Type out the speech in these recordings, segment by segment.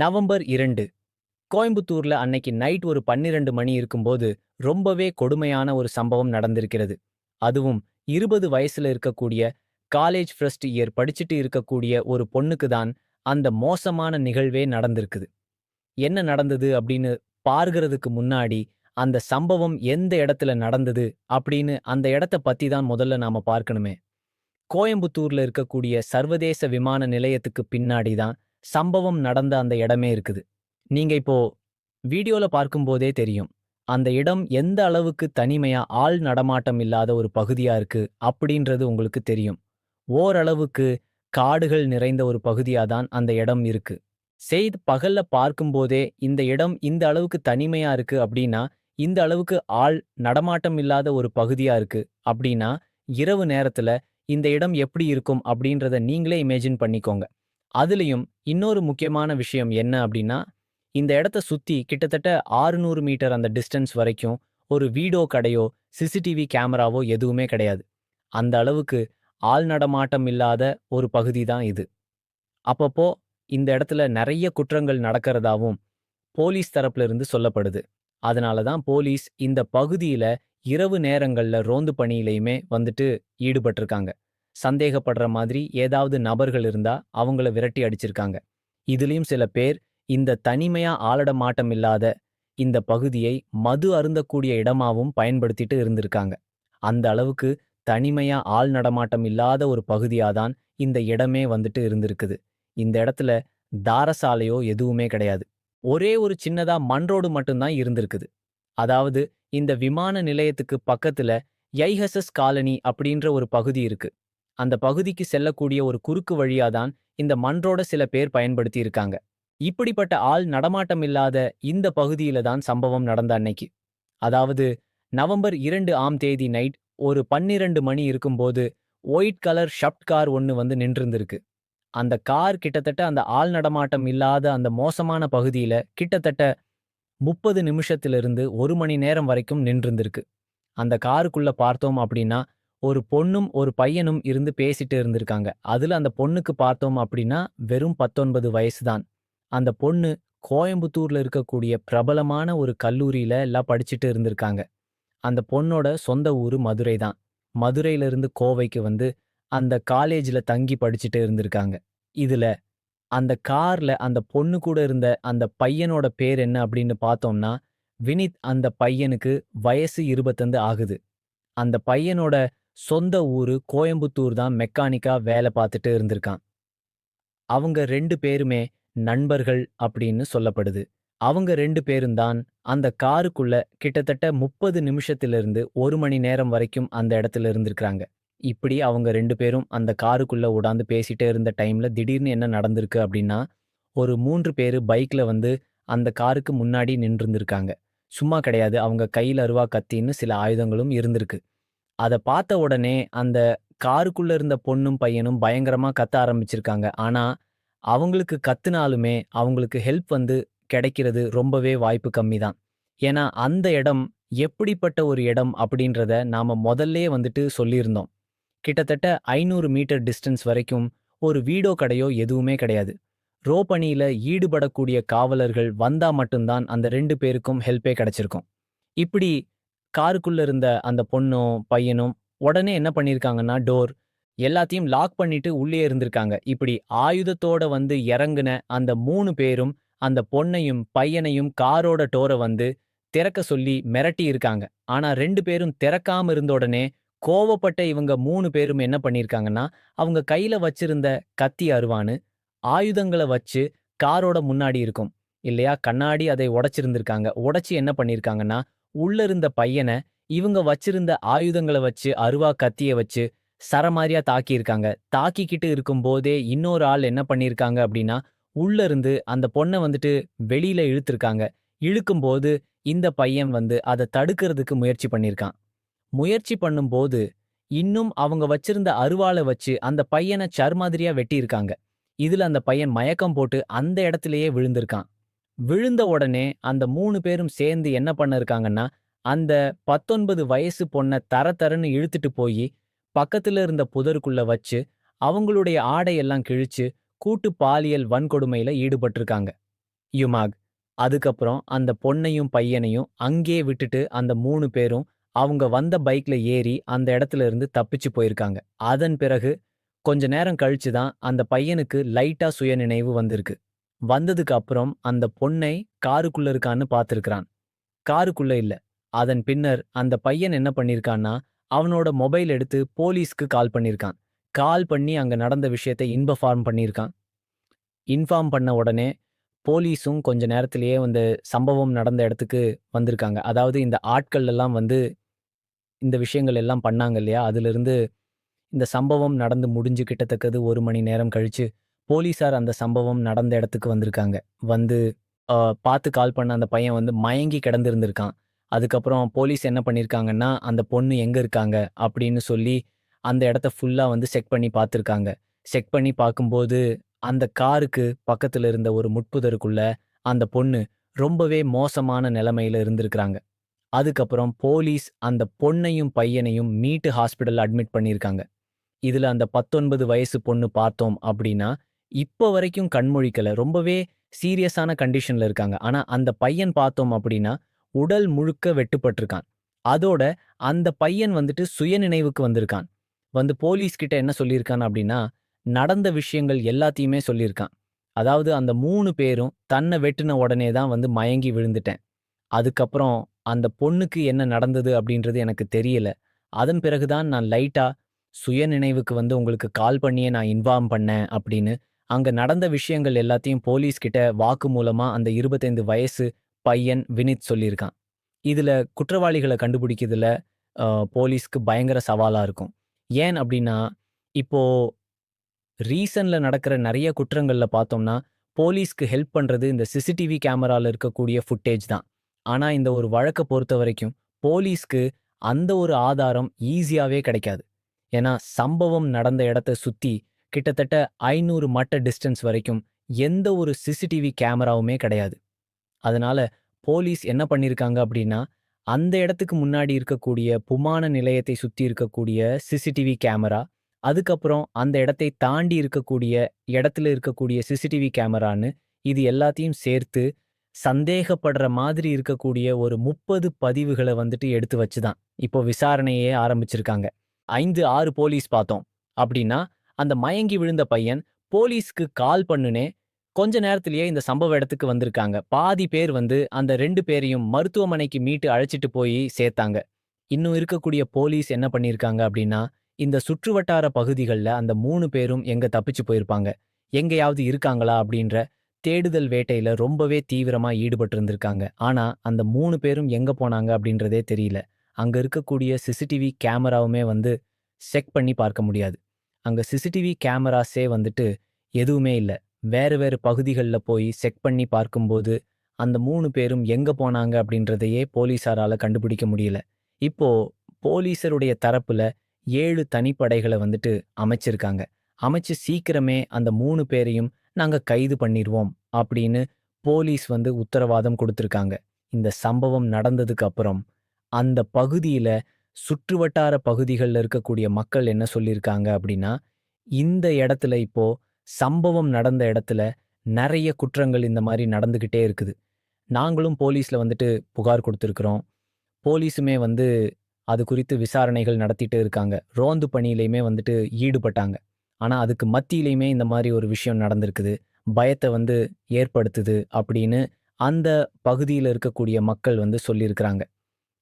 November இரண்டு. கோயம்புத்தூர்ல அன்னைக்கு நைட் ஒரு பன்னிரண்டு மணி இருக்கும்போது ரொம்பவே கொடுமையான ஒரு சம்பவம் நடந்திருக்கிறது. அதுவும் இருபது வயசுல இருக்கக்கூடிய காலேஜ் ஃபர்ஸ்ட் இயர் படிச்சுட்டு இருக்கக்கூடிய ஒரு பொண்ணுக்கு தான் அந்த மோசமான நிகழ்வே நடந்திருக்குது. என்ன நடந்தது அப்படின்னு பார்க்கறதுக்கு முன்னாடி அந்த சம்பவம் எந்த இடத்துல நடந்தது அப்படின்னு அந்த இடத்த பத்தி தான் முதல்ல நாம பார்க்கணுமே. கோயம்புத்தூர்ல இருக்கக்கூடிய சர்வதேச விமான நிலையத்துக்கு பின்னாடி தான் சம்பவம் நடந்த அந்த இடமே இருக்குது. நீங்க இப்போ வீடியோல பார்க்கும்போதே தெரியும். அந்த இடம் எந்த அளவுக்கு தனிமையா ஆள் நடமாட்டம் இல்லாத ஒரு பகுதியா இருக்கு அப்படின்றது உங்களுக்கு தெரியும். ஓரளவுக்கு காடுகள் நிறைந்த ஒரு பகுதியா தான் அந்த இடம் இருக்கு. செய்த் பகல்ல பார்க்கும்போதே இந்த இடம் இந்த அளவுக்கு தனிமையா இருக்கு அப்படின்னா இந்த அளவுக்கு ஆள் நடமாட்டம் இல்லாத ஒரு பகுதியா இருக்கு அப்படின்னா இரவு நேரத்துல இந்த இடம் எப்படி இருக்கும் அப்படின்றத நீங்களே இமேஜின் பண்ணிக்கோங்க. அதுலயும் இன்னொரு முக்கியமான விஷயம் என்ன அப்படின்னா இந்த இடத்த சுத்தி கிட்டத்தட்ட 600 மீட்டர் அந்த டிஸ்டன்ஸ் வரைக்கும் ஒரு வீடோ கடையோ சிசிடிவி கேமராவோ எதுவுமே கிடையாது. அந்த அளவுக்கு ஆள் நடமாட்டம் இல்லாத ஒரு பகுதி தான் இது. அப்பப்போ இந்த இடத்துல நிறைய குற்றங்கள் நடக்கிறதாவும் போலீஸ் தரப்புல இருந்து சொல்லப்படுது. அதனால தான் போலீஸ் இந்த பகுதியில இரவு நேரங்கள்ல ரோந்து பணியிலையுமே வந்துட்டு ஈடுபட்டிருக்காங்க. சந்தேகப்படுற மாதிரி ஏதாவது நபர்கள் இருந்தா அவங்கள விரட்டி அடிச்சிருக்காங்க. இதுலயும் சில பேர் இந்த தனிமையா ஆளட மாட்டம் இல்லாத இந்த பகுதியை மது அருந்தக்கூடிய இடமாவும் பயன்படுத்திட்டு இருந்திருக்காங்க. அந்த அளவுக்கு தனிமையா ஆள் நடமாட்டம் இல்லாத ஒரு பகுதியாதான் இந்த இடமே வந்துட்டு இருந்திருக்குது. இந்த இடத்துல தாரசாலையோ எதுவுமே கிடையாது. ஒரே ஒரு சின்னதா மண் ரோடு மட்டும்தான் இருந்திருக்குது. அதாவது இந்த விமான நிலையத்துக்கு பக்கத்துல யைஹசஸ் காலனி அப்படின்ற ஒரு பகுதி இருக்கு. அந்த பகுதிக்கு செல்லக்கூடிய ஒரு குறுக்கு வழியாதான் இந்த மன்றோட சில பேர் பயன்படுத்தி இருக்காங்க. இப்படிப்பட்ட ஆள் நடமாட்டம் இல்லாத இந்த பகுதியில தான் சம்பவம் நடந்த அன்னைக்கு. அதாவது நவம்பர் இரண்டு ஆம் தேதி நைட் ஒரு பன்னிரண்டு மணி இருக்கும்போது ஒயிட் கலர் ஷப்ட் கார் ஒன்னு வந்து நின்றிருந்திருக்கு. அந்த கார் கிட்டத்தட்ட அந்த ஆள் நடமாட்டம் இல்லாத அந்த மோசமான பகுதியில கிட்டத்தட்ட முப்பது நிமிஷத்திலிருந்து ஒரு மணி நேரம் வரைக்கும் நின்றிருந்திருக்கு. அந்த காருக்குள்ள பார்த்தோம் அப்படின்னா ஒரு பொண்ணும் ஒரு பையனும் இருந்து பேசிட்டு இருந்திருக்காங்க. அதுல அந்த பொண்ணுக்கு பார்த்தோம் அப்படின்னா வெறும் பத்தொன்பது வயசு தான். அந்த பொண்ணு கோயம்புத்தூர்ல இருக்கக்கூடிய பிரபலமான ஒரு கல்லூரியில எல்லாம் படிச்சுட்டு இருந்திருக்காங்க. அந்த பொண்ணோட சொந்த ஊரு மதுரை தான். மதுரையிலிருந்து கோவைக்கு வந்து அந்த காலேஜ்ல தங்கி படிச்சுட்டு இருந்திருக்காங்க. இதுல அந்த காரில் அந்த பொண்ணு கூட இருந்த அந்த பையனோட பேர் என்ன அப்படின்னு பார்த்தோம்னா வினித் அந்த பையனுக்கு வயசு இருபத்தந்து ஆகுது. அந்த பையனோட சொந்த ஊரு கோயம்புத்தூர் தான் மெக்கானிக்கா வேலை பார்த்துட்டு இருந்திருக்கான். அவங்க ரெண்டு பேருமே நண்பர்கள் அப்படின்னு சொல்லப்படுது. அவங்க ரெண்டு பேரும் தான் அந்த காருக்குள்ள கிட்டத்தட்ட முப்பது நிமிஷத்திலிருந்து ஒரு மணி நேரம் வரைக்கும் அந்த இடத்துல இருந்திருக்கிறாங்க. இப்படி அவங்க ரெண்டு பேரும் அந்த காருக்குள்ள உடாந்து பேசிட்டே இருந்த டைம்ல திடீர்னு என்ன நடந்திருக்கு அப்படின்னா ஒரு மூன்று பேரு பைக்ல வந்து அந்த காருக்கு முன்னாடி நின்றுருந்திருக்காங்க. சும்மா கிடையாது அவங்க கையில் அருவா கத்தின்னு சில ஆயுதங்களும் இருந்திருக்கு. அதை பார்த்த உடனே அந்த காருக்குள்ள இருந்த பொண்ணும் பையனும் பயங்கரமா கத்த ஆரம்பிச்சிருக்காங்க. ஆனா அவங்களுக்கு கத்துனாலுமே அவங்களுக்கு ஹெல்ப் வந்து கிடைக்கிறது ரொம்பவே வாய்ப்பு கம்மி தான் ஏன்னா அந்த இடம் எப்படிப்பட்ட ஒரு இடம் அப்படின்றத நாம முதல்லே வந்துட்டு சொல்லியிருந்தோம். கிட்டத்தட்ட ஐநூறு மீட்டர் டிஸ்டன்ஸ் வரைக்கும் ஒரு வீடோ கடையோ எதுவுமே கிடையாது. ரோ பணியில ஈடுபடக்கூடிய காவலர்கள் வந்தா மட்டும்தான் அந்த ரெண்டு பேருக்கும் ஹெல்ப்பே கிடைச்சிருக்கும். இப்படி காருக்குள்ள இருந்த அந்த பொண்ணும் பையனும் உடனே என்ன பண்ணிருக்காங்கன்னா டோர் எல்லாத்தையும் லாக் பண்ணிட்டு உள்ளே இருந்திருக்காங்க. இப்படி ஆயுதத்தோட வந்து இறங்குன அந்த மூணு பேரும் அந்த பொண்ணையும் பையனையும் காரோட டோரை வந்து திறக்க சொல்லி மிரட்டி இருக்காங்க. ஆனா ரெண்டு பேரும் திறக்காம இருந்த உடனே கோவப்பட்ட இவங்க மூணு பேரும் என்ன பண்ணிருக்காங்கன்னா அவங்க கையில வச்சிருந்த கத்தி அருவானு ஆயுதங்களை வச்சு காரோட முன்னாடி இருக்கும். இல்லையா? கண்ணாடி அதை உடைச்சிருந்திருக்காங்க. உடைச்சு என்ன பண்ணிருக்காங்கன்னா உள்ள இருந்த பையனை இவங்க வச்சிருந்த ஆயுதங்களை வச்சு அருவா கத்திய வச்சு சரமாரியா தாக்கியிருக்காங்க. தாக்கிக்கிட்டு இருக்கும்போதே இன்னொரு ஆள் என்ன பண்ணிருக்காங்க அப்படின்னா உள்ள இருந்து அந்த பொண்ணை வந்துட்டு வெளியில இழுத்திருக்காங்க. இழுக்கும்போது இந்த பையன் வந்து அதை தடுக்கிறதுக்கு முயற்சி பண்ணிருக்கான் முயற்சி பண்ணும்போது இன்னும் அவங்க வச்சிருந்த அருவாளை வச்சு அந்த பையனை சர்மாதிரியா வெட்டியிருக்காங்க. இதுல அந்த பையன் மயக்கம் போட்டு அந்த இடத்திலேயே விழுந்திருக்கான். விழுந்த உடனே அந்த மூணு பேரும் சேர்ந்து என்ன பண்ணிருக்காங்கன்னா அந்த பத்தொன்பது வயசு பொண்ணை தர தரன்னு இழுத்துட்டு போய் பக்கத்துல இருந்த புதருக்குள்ள வச்சு அவங்களுடைய ஆடையெல்லாம் கிழிச்சு கூட்டு பாலியல் வன்கொடுமையில ஈடுபட்டிருக்காங்க. யுமாக் அதுக்கப்புறம் அந்த பொண்ணையும் பையனையும் அங்கேயே விட்டுட்டு அந்த மூணு பேரும் அவங்க வந்த பைக்ல ஏறி அந்த இடத்துல இருந்து தப்பிச்சு போயிருக்காங்க. அதன் பிறகு கொஞ்ச நேரம் கழிச்சு தான் அந்த பையனுக்கு லைட்டா சுயநினைவு வந்திருக்கு. வந்ததுக்கு அப்புறம் அந்த பொண்ணை காருக்குள்ள இருக்கான்னு பார்த்துருக்கிறான். காருக்குள்ள இல்ல. அதன் பின்னர் அந்த பையன் என்ன பண்ணிருக்கான்னா அவனோட மொபைல் எடுத்து போலீஸ்க்கு கால் பண்ணிருக்கான். கால் பண்ணி அங்க நடந்த விஷயத்தை இன்ஃபார்ம் பண்ணியிருக்கான் இன்ஃபார்ம் பண்ண உடனே போலீஸும் கொஞ்ச நேரத்திலேயே வந்து சம்பவம் நடந்த இடத்துக்கு வந்திருக்காங்க. அதாவது இந்த ஆட்கள் எல்லாம் வந்து இந்த விஷயங்கள் எல்லாம் பண்ணாங்க இல்லையா? அதிலிருந்து இந்த சம்பவம் நடந்து முடிஞ்சு கிட்டத்தக்கது ஒரு மணி நேரம் கழிச்சு போலீஸார் அந்த சம்பவம் நடந்த இடத்துக்கு வந்திருக்காங்க. வந்து பார்த்து கால் பண்ண அந்த பையன் வந்து மயங்கி கிடந்திருந்திருக்கான். அதுக்கப்புறம் போலீஸ் என்ன பண்ணியிருக்காங்கன்னா அந்த பொண்ணு எங்க இருக்காங்க? அப்படின்னு சொல்லி அந்த இடத்த ஃபுல்லாக வந்து செக் பண்ணி பார்த்துருக்காங்க. செக் பண்ணி பார்க்கும்போது அந்த காருக்கு பக்கத்துல இருந்த ஒரு முட்புதருக்குள்ள அந்த பொண்ணு ரொம்பவே மோசமான நிலைமையில் இருந்திருக்கிறாங்க. அதுக்கப்புறம் போலீஸ் அந்த பொண்ணையும் பையனையும் மீட்டு ஹாஸ்பிட்டல் அட்மிட் பண்ணியிருக்காங்க இதுல அந்த பத்தொன்பது வயசு பொண்ணு பார்த்தோம் அப்படின்னா இப்போ வரைக்கும் கண்மொழிக்கல. ரொம்பவே சீரியஸான கண்டிஷன்ல இருக்காங்க. ஆனா அந்த பையன் பார்த்தோம் அப்படின்னா உடல் முழுக்க வெட்டுப்பட்டிருக்கான். அதோட அந்த பையன் வந்துட்டு சுயநினைவுக்கு வந்திருக்கான். வந்து போலீஸ் கிட்ட என்ன சொல்லியிருக்கான் அப்படின்னா நடந்த விஷயங்கள் எல்லாத்தையுமே சொல்லியிருக்கான். அதாவது அந்த மூணு பேரும் தன்னை வெட்டின உடனே தான் வந்து மயங்கி விழுந்துட்டேன். அதுக்கப்புறம் அந்த பொண்ணுக்கு என்ன நடந்தது அப்படின்றது எனக்கு தெரியல. அதன் பிறகுதான் நான் லைட்டா சுயநினைவுக்கு வந்து உங்களுக்கு கால் பண்ணியே நான் இன்வால்வ் பண்ணேன் அப்படின்னு அங்க நடந்த விஷயங்கள் எல்லாத்தையும் போலீஸ் கிட்ட வாக்கு மூலமா அந்த இருபத்தைந்து வயசு பையன் வினித் சொல்லியிருக்கான். இதுல குற்றவாளிகளை கண்டுபிடிக்கிறதுல போலீஸ்க்கு பயங்கர சவாலா இருக்கும். ஏன் அப்படின்னா இப்போ ரீசன்ல நடக்கிற நிறைய குற்றங்கள்ல பார்த்தோம்னா போலீஸ்க்கு ஹெல்ப் பண்றது இந்த சிசிடிவி கேமரால இருக்கக்கூடிய ஃபுட்டேஜ் தான். ஆனா இந்த ஒரு வழக்கை பொறுத்த வரைக்கும் போலீஸ்க்கு அந்த ஒரு ஆதாரம் ஈஸியாவே கிடைக்காது. ஏன்னா சம்பவம் நடந்த இடத்த சுத்தி கிட்டத்தட்ட ஐநூறு மட்ட டிஸ்டன்ஸ் வரைக்கும் எந்த ஒரு சிசிடிவி கேமராவுமே கிடையாது. அதனால போலீஸ் என்ன பண்ணிருக்காங்க அப்படின்னா அந்த இடத்துக்கு முன்னாடி இருக்கக்கூடிய புமான நிலையத்தை சுத்தி இருக்கக்கூடிய சிசிடிவி கேமரா அதுக்கப்புறம் அந்த இடத்தை தாண்டி இருக்கக்கூடிய இடத்துல இருக்கக்கூடிய சிசிடிவி கேமரான்னு இது எல்லாத்தையும் சேர்த்து சந்தேகப்படுற மாதிரி இருக்கக்கூடிய ஒரு முப்பது பதிவுகளை வந்துட்டு எடுத்து வச்சு தான் இப்போ விசாரணையே ஆரம்பிச்சிருக்காங்க. ஐந்து ஆறு போலீஸ் பார்த்தோம் அப்படின்னா அந்த மயங்கி விழுந்த பையன் போலீஸ்க்கு கால் பண்ணுனே கொஞ்ச நேரத்திலேயே இந்த சம்பவ இடத்துக்கு வந்திருக்காங்க. பாதி பேர் வந்து அந்த ரெண்டு பேரையும் மருத்துவமனைக்கு மீட்டு அழைச்சிட்டு போய் சேர்த்தாங்க. இன்னும் இருக்கக்கூடிய போலீஸ் என்ன பண்ணியிருக்காங்க அப்படின்னா இந்த சுற்றுவட்டார பகுதிகளில் அந்த மூணு பேரும் எங்க தப்பிச்சு போயிருப்பாங்க. எங்கேயாவது இருக்காங்களா அப்படின்ற தேடுதல் வேட்டையில ரொம்பவே தீவிரமா ஈடுபட்டு இருந்திருக்காங்க ஆனா அந்த மூணு பேரும் எங்க போனாங்க அப்படின்றதே தெரியல. அங்க இருக்கக்கூடிய சிசிடிவி கேமராவுமே வந்து செக் பண்ணி பார்க்க முடியாது. அங்க சிசிடிவி கேமராஸே வந்துட்டு எதுவுமே இல்ல. வேறு வேறு பகுதிகளில் போய் செக் பண்ணி பார்க்கும்போது அந்த மூணு பேரும் எங்க போனாங்க அப்படின்றதையே போலீஸாரால் கண்டுபிடிக்க முடியல. இப்போ போலீஸருடைய தரப்புல ஏழு தனிப்படைகளை வந்துட்டு அமைச்சிருக்காங்க. அமைச்சு சீக்கிரமே அந்த மூணு பேரையும் நாங்க கைது பண்ணிடுவோம் அப்படின்னு போலீஸ் வந்து உத்தரவாதம் கொடுத்திருக்காங்க. இந்த சம்பவம் நடந்ததுக்கு அப்புறம் அந்த பகுதியில சுற்றுவட்டார பகுதிகளில் இருக்கக்கூடிய மக்கள் என்ன சொல்லியிருக்காங்க அப்படின்னா இந்த இடத்துல இப்போ சம்பவம் நடந்த இடத்துல நிறைய குற்றங்கள் இந்த மாதிரி நடந்துகிட்டே இருக்குது. நாங்களும் போலீஸ்ல வந்துட்டு புகார் கொடுத்துருக்குறோம். போலீஸுமே வந்து அது குறித்து விசாரணைகள் நடத்திட்டு இருக்காங்க. ரோந்து பணியிலையுமே வந்துட்டு ஈடுபட்டாங்க. ஆனா அதுக்கு மத்தியிலையுமே இந்த மாதிரி ஒரு விஷயம் நடந்திருக்குது. பயத்தை வந்து ஏற்படுத்துது அப்படின்னு அந்த பகுதியில் இருக்கக்கூடிய மக்கள் வந்து சொல்லியிருக்கிறாங்க.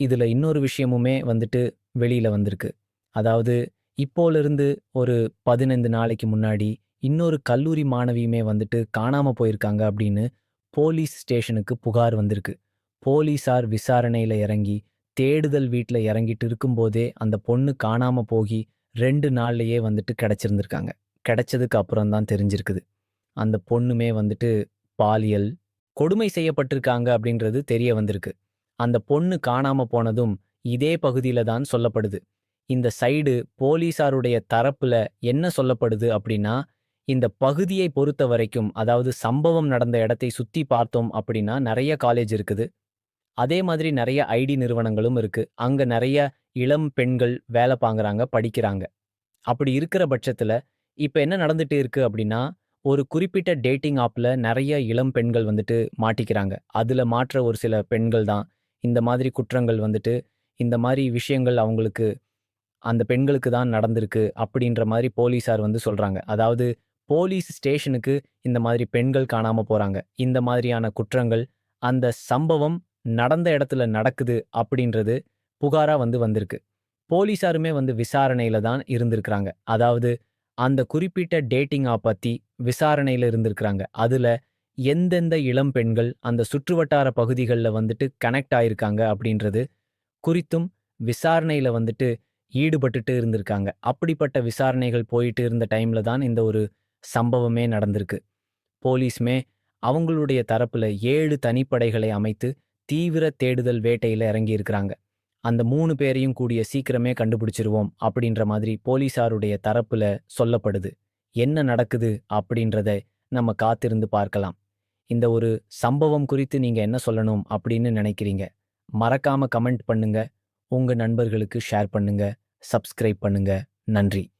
இதுல இன்னொரு விஷயமுமே வந்துட்டு வெளியில் வந்திருக்கு. அதாவது இப்போல இருந்து ஒரு பதினைந்து நாளைக்கு முன்னாடி இன்னொரு கல்லூரி மாணவியுமே வந்துட்டு காணாம போயிருக்காங்க அப்படின்னு போலீஸ் ஸ்டேஷனுக்கு புகார் வந்திருக்கு. போலீசார் விசாரணையில் இறங்கி தேடுதல் வீட்டில் இறங்கிட்டு இருக்கும்போதே அந்த பொண்ணு காணாம போகி ரெண்டு நாள்லயே வந்துட்டு கிடைச்சிருந்திருக்காங்க. கிடைச்சதுக்கு அப்புறம் தான் தெரிஞ்சிருக்குது. அந்த பொண்ணுமே வந்துட்டு பாலியல் கொடுமை செய்யப்பட்டிருக்காங்க அப்படின்றது தெரிய வந்திருக்கு. அந்த பொண்ணு காணாம போனதும் இதே பகுதியில தான் சொல்லப்படுது. இந்த சைடு போலீசாருடைய தரப்புல என்ன சொல்லப்படுது அப்படின்னா இந்த பகுதியை பொறுத்த வரைக்கும் அதாவது சம்பவம் நடந்த இடத்தை சுத்தி பார்த்தோம் அப்படின்னா நிறைய காலேஜ் இருக்குது. அதே மாதிரி நிறைய ஐடி நிறுவனங்களும் இருக்கு. அங்க நிறைய இளம் பெண்கள் வேலை பாங்குறாங்க படிக்கிறாங்க. அப்படி இருக்கிற பட்சத்துல இப்ப என்ன நடந்துட்டு இருக்கு அப்படின்னா ஒரு குறிப்பிட்ட டேட்டிங் ஆப்ல நிறைய இளம் பெண்கள் வந்துட்டு மாட்டிக்கிறாங்க. அதுல மாற்ற ஒரு சில பெண்கள் தான், இந்த மாதிரி குற்றங்கள் வந்துட்டு, இந்த மாதிரி விஷயங்கள் அவங்களுக்கு அந்த பெண்களுக்கு தான் நடந்திருக்கு அப்படின்ற மாதிரி போலீஸார் வந்து சொல்றாங்க. அதாவது போலீஸ் ஸ்டேஷனுக்கு இந்த மாதிரி பெண்கள் காணாம போறாங்க. இந்த மாதிரியான குற்றங்கள், அந்த சம்பவம் நடந்த இடத்துல நடக்குது அப்படின்றது புகாரா வந்து வந்திருக்கு. போலீஸாருமே வந்து விசாரணையில தான் இருந்திருக்கிறாங்க. அதாவது அந்த குறிப்பிட்ட டேட்டிங் ஆப் பத்தி விசாரணையில இருந்திருக்கிறாங்க. அதுல எந்தெந்த இளம் பெண்கள் அந்த சுற்றுவட்டார பகுதிகள்ல வந்துட்டு கனெக்ட் ஆயிருக்காங்க அப்படின்றது குறித்தும் விசாரணையில் வந்துட்டு ஈடுபட்டுட்டு இருந்திருக்காங்க. அப்படிப்பட்ட விசாரணைகள் போயிட்டு இருந்த டைம்ல தான் இந்த ஒரு சம்பவமே நடந்திருக்கு. போலீஸ்மே அவங்களுடைய தரப்புல ஏழு தனிப்படைகளை அமைத்து தீவிர தேடுதல் வேட்டையில இறங்கியிருக்கிறாங்க. அந்த மூணு பேரையும் கூடிய சீக்கிரமே கண்டுபிடிச்சிருவோம் அப்படின்ற மாதிரி போலீஸாருடைய தரப்புல சொல்லப்படுது. என்ன நடக்குது அப்படின்றத நம்ம காத்திருந்து பார்க்கலாம். இந்த ஒரு சம்பவம் குறித்து நீங்க என்ன சொல்லணும் அப்படின்னு நினைக்கிறீங்க? மறக்காம கமெண்ட் பண்ணுங்க. உங்க நண்பர்களுக்கு ஷேர் பண்ணுங்க. சப்ஸ்கிரைப் பண்ணுங்க. நன்றி.